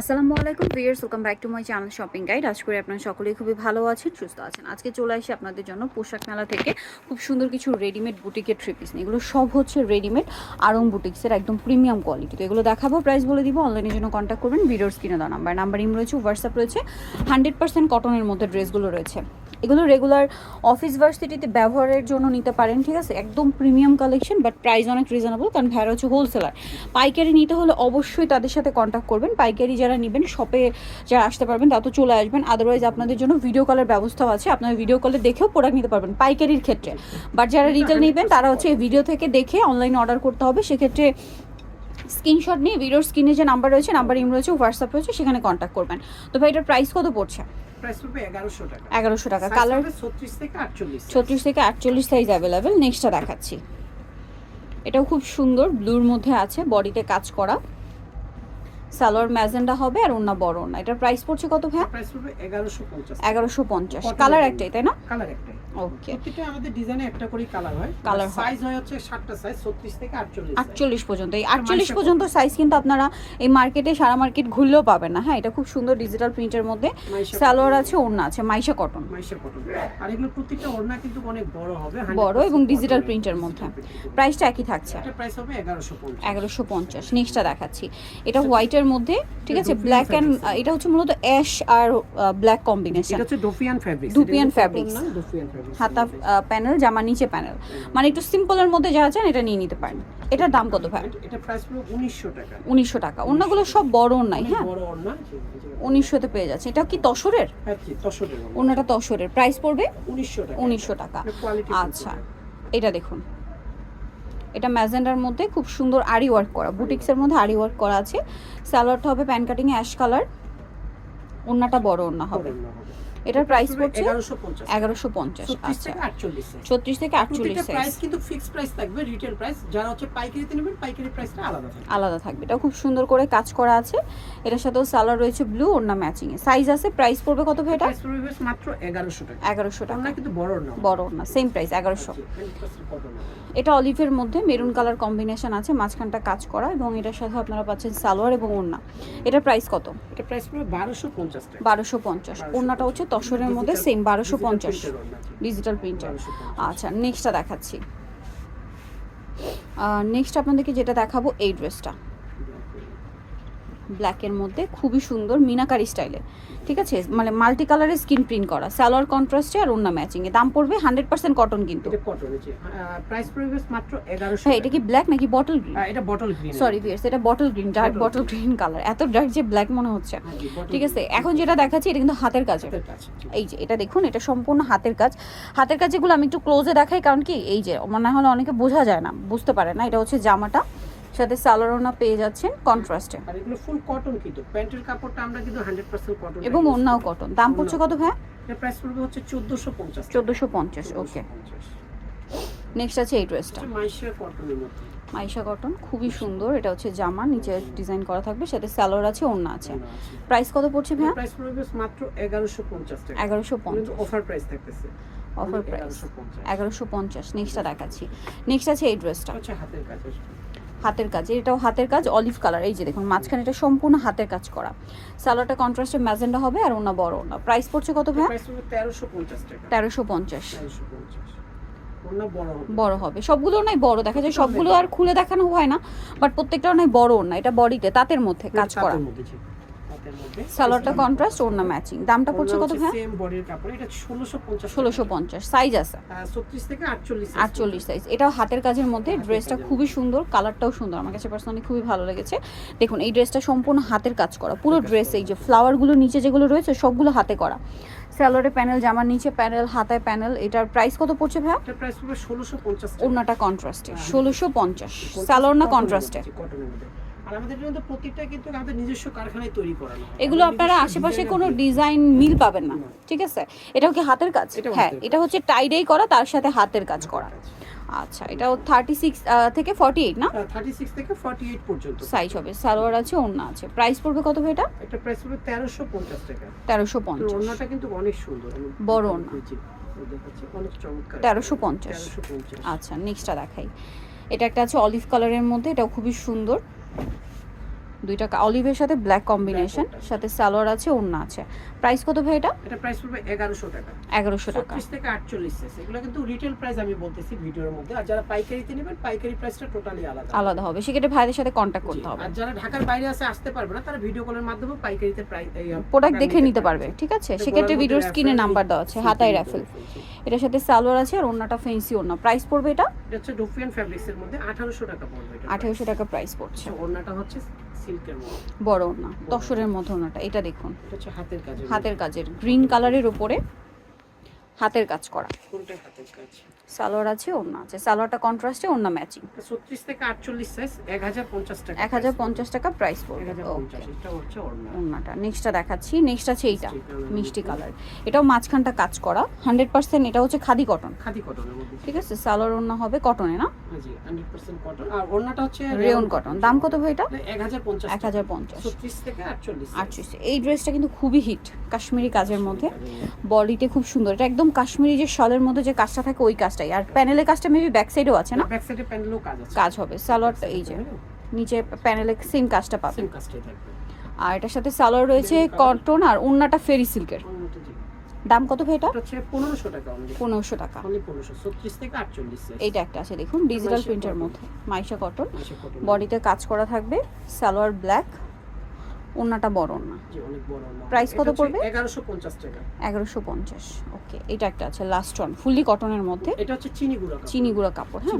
আসসালামু আলাইকুম viewers welcome back to my channel shopping guide. আজ করে আপনারা সকলেই খুবই ভালো আছেন, সুস্থ আছেন। আজকে চলে আসি আপনাদের জন্য পোশাক মেলা থেকে খুব সুন্দর কিছু রেডিমেড বুটিকের থ্রি পিস এগুলো সব হচ্ছে রেডিমেড আরং বুটিক্সের একদম প্রিমিয়াম কোয়ালিটি তো এগুলো দেখাবো প্রাইস বলে দিব অনলাইনের জন্য কন্ট্যাক্ট করবেন। ভিডিওর স্ক্রিনে দেওয়া নাম্বার নাম্বার ইম রয়েছে হোয়াটসঅ্যাপ রয়েছে। হান্ড্রেড পার্সেন্ট কটনের মধ্যে ড্রেসগুলো রয়েছে। এগুলো রেগুলার অফিস ভার্সিটিতে ব্যবহারের জন্য নিতে পারেন, ঠিক আছে? একদম প্রিমিয়াম কালেকশন বাট প্রাইস অনেক রিজনেবল কারণ ভাইরা হচ্ছে হোলসেলার পাইকারি নিতে হলে অবশ্যই তাদের সাথে কন্ট্যাক্ট করবেন। পাইকারি যারা নেবেন শপে যারা আসতে পারবেন তা তো চলে আসবেন। আদারওয়াইজ আপনাদের জন্য ভিডিও কলের ব্যবস্থাও আছে। আপনারা ভিডিও কলে দেখেও প্রোডাক্ট নিতে পারবেন, পাইকারির ক্ষেত্রে। বাট যারা রিটেল নেবেন, তারা হচ্ছে ভিডিও থেকে দেখে অনলাইনে অর্ডার করতে হবে। সেক্ষেত্রে স্ক্রিনশট নিয়ে ভিডিওর স্ক্রিনে যে নাম্বার রয়েছে নাম্বার ইম রয়েছে হোয়াটসঅ্যাপ রয়েছে, সেখানে কন্ট্যাক্ট করবেন। তো ভাই, এটার প্রাইস কত পড়ছে? প্রাইস পড়বে টাকা। এগারোশো টাকা। কালার ছত্রিশ থেকে আটচল্লিশ। ছত্রিশ থেকে আটচল্লিশ সাইজ অ্যাভেলেবেল নেক্সটটা দেখাচ্ছি। এটাও খুব সুন্দর। ব্লুর মধ্যে আছে। বডিতে কাজ করা। সালোয়ার ম্যাজেন্ডা হবে আর অন্য বড় না এটার প্রাইস পড়ছে কত ভাই প্রাইস পড়বে এগারোশো পঞ্চাশ। এগারোশো পঞ্চাশ। Cotton কালার একটাই তাই না? কালার একটাই। ওকে প্রত্যেকটা আমাদের ডিজাইনে একটা করে কালার হয়। হয়। সাইজ হয় হচ্ছে সাতটা সাইজ ছত্রিশ থেকে আটচল্লিশ আটচল্লিশ পর্যন্ত। এই এটা আটচল্লিশ মাইশা পর্যন্ত সাইজ কিন্তু আপনারা এই মার্কেটে সারা মার্কেট ঘুরলেও পাবেন না। হ্যাঁ এটা খুব সুন্দর ডিজিটাল প্রিন্টের মধ্যে। সালোয়ার আছে ওড়না আছে মাইশা কটন মাইশা কটন আর এগুলো প্রত্যেকটা ওড়না কিন্তু অনেক বড় হবে বড় এবং ডিজিটাল প্রিন্টের মধ্যে। প্রাইসটা একই থাকছে। এটা প্রাইস হবে এগারোশো পঞ্চাশ। এগারোশো পঞ্চাশ। নেক্সটটা দেখাচ্ছি। এটা হোয়াইটের মধ্যে ঠিক আছে? Black fabrics। এটা হচ্ছে মূলত অ্যাশ আর ব্ল্যাক কম্বিনেশন এটা হচ্ছে ডোফিয়ান fabrics। ডোফিয়ান ফ্যাব্রিক্স হাতা প্যানেল জামা নিচে প্যানেল মানে একটু সিম্পলের মধ্যে যা চান এটা নিয়ে নিতে পারেন। এটার দাম কত ভাই? এটা প্রাইস পড়বে উনিশশো টাকা। উনিশশো টাকা। অন্যগুলো সব বড় নাই হ্যাঁ? বড় ওড়না উনিশশোতে পেয়ে যাচ্ছে। এটা কি তসরের? হ্যাঁ তসরের। অন্যটা তসরের। প্রাইস পড়বে উনিশশো টাকা। উনিশশো টাকা। আচ্ছা। এটা দেখুন। এটা ম্যাজেন্ডার মধ্যে খুব সুন্দর আরি ওয়ার্ক করা, বুটিক্সের মধ্যে আড়ি ওয়ার্ক করা আছে স্যালোয়ারটা হবে প্যান কাটিং অ্যাশ কালার ওন্নাটা বড় ওড়না হবে। এটার প্রাইস পড়ছে এগারোশো পঞ্চাশ। এগারোশো পঞ্চাশ ছত্রিশ আচ্ছা। থেকে আটচল্লিশ ছত্রিশ থেকে আটচল্লিশ প্রত্যেকটা সাইজ প্রাইস কিন্তু ফিক্সড প্রাইস থাকবে রিটেল প্রাইস যারা হচ্ছে পাইকারিতে নেবেন পাইকারি প্রাইসটা আলাদা থাকবে। আলাদা থাকবে। এটা খুব সুন্দর করে কাজ করা আছে। এটার সাথেও সালোয়ার রয়েছে ব্লু ওন্না ম্যাচিং এ। সাইজ আছে প্রাইস পড়বে কত ভাই এটা? প্রাইস পড়বে মাত্র এগারোশো টাকা। এগারোশো টাকা। ওড়না কিন্তু বড় না বড় ওন্না সেম প্রাইস এগারোশো। এটা অলিভের মধ্যে মেরুন কালার কম্বিনেশন আছে মাঝখানটা কাজ করা এবং এটার সাথে আপনারা পাচ্ছেন সালোয়ার এবং ওড়না। এটার প্রাইস কত? এটা প্রাইস পড়বে বারোশো পঞ্চাশ টাকা। বারোশো পঞ্চাশ। ওড়নাটা হচ্ছে তসরের মধ্যে সেম বারোশো পঞ্চাশ। ডিজিটাল প্রিন্টার আচ্ছা নেক্সটটা দেখাচ্ছি। নেক্সট আপনাদেরকে যেটা দেখাবো এই ড্রেসটা ব্ল্যাকের মধ্যে খুবই সুন্দর মিনাকারি স্টাইলে ঠিক আছে? মানে মাল্টি কালারের স্কিন প্রিন্ট করা। সালোয়ার কন্ট্রাস্টে আর ওড়না ম্যাচিংয়ে দাম পড়বে হান্ড্রেড পার্সেন্ট কটন কিন্তু। এটা কটন প্রাইস পড়বে মাত্র এগারোশো হ্যাঁ এটা কি ব্ল্যাক নাকি বটল গ্রিন এটা বটল গ্রিন সরি ভিয়ার্স এটা bottle green dark bottle green colour এত ডার্ক যে ব্ল্যাক মনে হচ্ছে। ঠিক আছে? এখন যেটা দেখাচ্ছি এটা কিন্তু হাতের কাজ। এই যে এটা দেখুন এটা সম্পূর্ণ হাতের কাজ। হাতের কাজ যেগুলো আমি একটু ক্লোজে দেখাই কারণ কি এই যে মনে হলে অনেকে বোঝা যায় না বুঝতে পারে না। এটা হচ্ছে জামাটা। সাথে সালোয়ারওনা পেয়ে যাচ্ছেন কন্ট্রাস্টে আর এগুলো ফুল কটন কিন্তু। প্যান্টের কাপড়টা আমরা কিন্তু হান্ড্রেড পার্সেন্ট কটন এবং অন্যও কটন দাম পড়ছে কত ভাই এর প্রাইস পড়বে হচ্ছে চোদ্দোশো পঞ্চাশ চোদ্দোশো পঞ্চাশ ওকে নেক্সট আছে এই ড্রেসটা মাইশা কটনের মধ্যে। মাইশা কটন খুবই সুন্দর। এটা হচ্ছে জামা নিচে ডিজাইন করা থাকবে সাথে সালোয়ার আছে ওড়না আছে। প্রাইস কত পড়ছে ভাইয়া? প্রাইস পড়বে মাত্র এগারোশো পঞ্চাশ টাকা। এগারোশো কিন্তু পঞ্চাশ অফার প্রাইস থাকতেছে অফার প্রাইস এগারোশো পঞ্চাশ। নেক্সটটা দেখাচ্ছি। নেক্সট আছে এই ড্রেসটা হচ্ছে হাতের কাজ হাতের কাজ এটাও হাতের কাজ অলিভ কালার এই যে দেখুন মাঝখানে এটা সম্পূর্ণ হাতের কাজ করা। সালোয়ারটা কন্ট্রাস্টে ম্যাজেন্ডা হবে আর ওনা বড় ওনা প্রাইস পড়ছে কত ভাই তেরোশো পঞ্চাশ বড় হবে। সবগুলো নাই বড় দেখা যায় সবগুলো আর খুলে দেখানো হয় না বাট প্রত্যেকটা নাই বড় না এটা বডিতে তাঁতের মধ্যে কাজ করা। মধ্যে। সালোয়ারটা কন্ট্রাস্ট ওড়না ম্যাচিং দামটা পড়ছে কত হচ্ছে ভাই same body র কাপড়, এটা 1650 ষোলোশো পঞ্চাশ সাইজ আছে। 36 থেকে 48 size আটচল্লিশ সাইজ এটাও হাতের কাজের মধ্যে ড্রেসটা খুবই সুন্দর কালারটাও সুন্দর। আমার কাছে পার্সোনালি খুবই ভালো লেগেছে। দেখুন এই ড্রেসটা সম্পূর্ণ হাতের কাজ করা পুরো ড্রেস এই যে ফ্লাওয়ারগুলো নিচে যেগুলো রয়েছে সবগুলো হাতে করা। স্যালোয়ারে প্যানেল জামার নিচে প্যানেল হাতায় প্যানেল এটার প্রাইস কত পড়ছে ভাইয়া? এটা প্রাইস পড়বে 1650 টাকা। ওড়নাটা কন্ট্রাস্টে ষোলোশো পঞ্চাশ। স্যালোয়ার না কন্ট্রাস্টে। আর আমাদের কিন্তু প্রত্যেকটা কিন্তু আমাদের নিজস্ব কারখানায় তৈরি করানো এগুলো আপনারা আশেপাশে কোনো ডিজাইন মিল পাবেন না ঠিক আছে? এটাও কি হাতের কাজ? হ্যাঁ এটা হচ্ছে টাইডেই করা তার সাথে হাতের কাজ করা। আচ্ছা এটাও থার্টি সিক্স থেকে ফর্টি এইট না? আহ, 36 থেকে 48 পর্যন্ত। সাইজ হবে সালোয়ার আছে ওড়না আছে। প্রাইস পড়বে কত ভাই এটা? এটা প্রাইস পড়বে 1350 টাকা। তেরোশো পঞ্চাশ। ওড়নাটা কিন্তু অনেক সুন্দর বড় ওড়না। 1350 1350 আচ্ছা নেক্সটটা দেখাই। এটা একটা আছে অলিভ কালারের মধ্যে এটাও খুবই সুন্দর। দুইটা অলিভের সাথে ব্ল্যাক কম্বিনেশন সাথে সালোয়ার আছে ওড়না আছে। প্রাইস কত ভাই এটা? এটা প্রাইস পড়বে এগারোশো টাকা। এগারোশো টাকা। ছত্রিশ থেকে আটচল্লিশ এগুলো কিন্তু রিটেল প্রাইস আমি বলতেছি ভিডিওর মধ্যে। আর যারা পাইকারিতে নেবেন পাইকারি প্রাইসটা টোটালি আলাদা। আলাদা হবে। সেক্ষেত্রে ভাইদের সাথে কন্ট্যাক্ট করতে হবে। আর যারা ঢাকার বাইরে আছে আসতে পারবে না তারা ভিডিও কলের মাধ্যমে পাইকারিতে প্রাইস প্রোডাক্ট দেখে নিতে পারবে। ঠিক আছে? সেক্ষেত্রে ভিডিওর স্ক্রিনে নাম্বার দেওয়া আছে হাতায় রাফেল এটার সাথে সালোয়ার আছে আর ওড়নাটা ফেন্সি ওন্না প্রাইস পড়বে এটা? এটা হচ্ছে ডোফিয়ান ফ্যাব্রিক্সের মধ্যে আঠারোশো টাকা পড়বে এটা। আঠেরোশো টাকা প্রাইস পড়ছে। ওন্নাটা ওড়নাটা হচ্ছে সিল্কের মধ্যে। বড় ওন্না তসরের মতো ওন্নাটা এটা দেখুন। এটা হচ্ছে হাতের কাজের হাতের কাজের গ্রিন কালারের উপরে হাতের কাজ করা। হাতের কাজ? সালোয়ার আছে ওড়না আছে। সালোয়ারটা কন্ট্রাস্টে ওড়না ম্যাচিং ছত্রিশ থেকে আটচল্লিশ সাইজ এক হাজার পঞ্চাশ টাকা এক হাজার পঞ্চাশ টাকা প্রাইস পড়বে। এটা হচ্ছে ওড়না। ওড়নাটা। নেক্সটটা দেখাচ্ছি। নেক্সট আছে এইটা মিষ্টি কালার এটাও মাঝখানটা কাজ করা। হান্ড্রেড পার্সেন্ট এটা হচ্ছে খাদি কটন খাদি মধ্যে। ঠিক আছে? সালোয়ার ওড়না হবে কটনে না? হ্যাঁ জি হান্ড্রেড পার্সেন্ট কটন আর ওড়নাটা হচ্ছে রেয়ন কটন দাম কত ভাই এটা? এক হাজার পঞ্চাশ এক হাজার পঞ্চাশ। ছত্রিশ থেকে আটচল্লিশ আটত্রিশ এই ড্রেসটা কিন্তু খুবই হিট কাশ্মীরি কাজের মধ্যে। বডিতে খুব সুন্দর। এটা একদম কাশ্মীরি যে শলের মধ্যে যে কাজটা থাকে ওই কাজটাই আর প্যানেলের কাজটা মেবি ব্যাক সাইডেও আছে না? ব্যাক সাইডে প্যানেলও কাজ আছে। কাজ হবে। সালোয়ারটা এই যে নিচে প্যানেলে সেম কাজটা পাবে। সেম কাজটাই থাকবে। আর এটার সাথে সালোয়ার রয়েছে কটন আর ওড়নাটা ফেরি সিল্কের দাম কত ভাই এটা? পনেরোশো টাকা অনলি পনেরোশো টাকা। এইটা একটা আছে দেখুন ডিজিটাল প্রিন্টের মধ্যে। মাইশা কটন বডিতে কাজ করা থাকবে। সালোয়ার ব্ল্যাক ওড়নাটা বড় না। প্রাইস কত পড়বে? এগারোশো পঞ্চাশ টাকা। এগারোশো পঞ্চাশ। ওকে এটা একটা আছে লাস্ট ওয়ান ফুললি কটনের মধ্যে। এটা হচ্ছে চিনি গুঁড়া কাপড়। চিনি গুঁড়া কাপড় হ্যাঁ।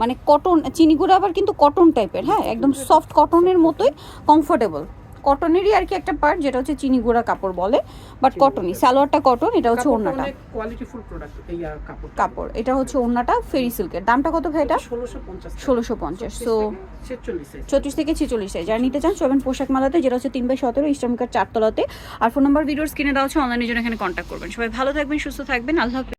মানে কটন চিনি গুঁড়া আবার কিন্তু কটন টাইপের হ্যাঁ একদম সফট কটনের মতোই কমফোর্টেবল কটনেরই আর কি একটা পার্ট যেটা হচ্ছে চিনি গুঁড়া কাপড় বলে বাট কটনই সালোয়ারটা কটন এটা হচ্ছে ওড়নাটা। কোয়ালিটি ফুল প্রোডাক্ট এই কাপড় কাপড় এটা হচ্ছে ওড়নাটা ফেরি সিল্কের দামটা কত ভাই এটা? ষোলোশো পঞ্চাশ ষোলোশো পঞ্চাশ সো ছেচল্লিশ চৌত্রিশ থেকে ছেচল্লিশ যারা নিতে চান চবেন পোশাক মালাতে যেটা হচ্ছে তিন বাই সতেরো ইস্টার্মিকার চারতলাতে। আর ফোন নাম্বার ভিডিওর স্ক্রিনে দেওয়া হচ্ছে অনলাইনের জন্য এখানে কন্ট্যাক্ট করবেন। সবাই ভালো থাকবেন সুস্থ থাকবেন। আল্লাহ হাফেজ।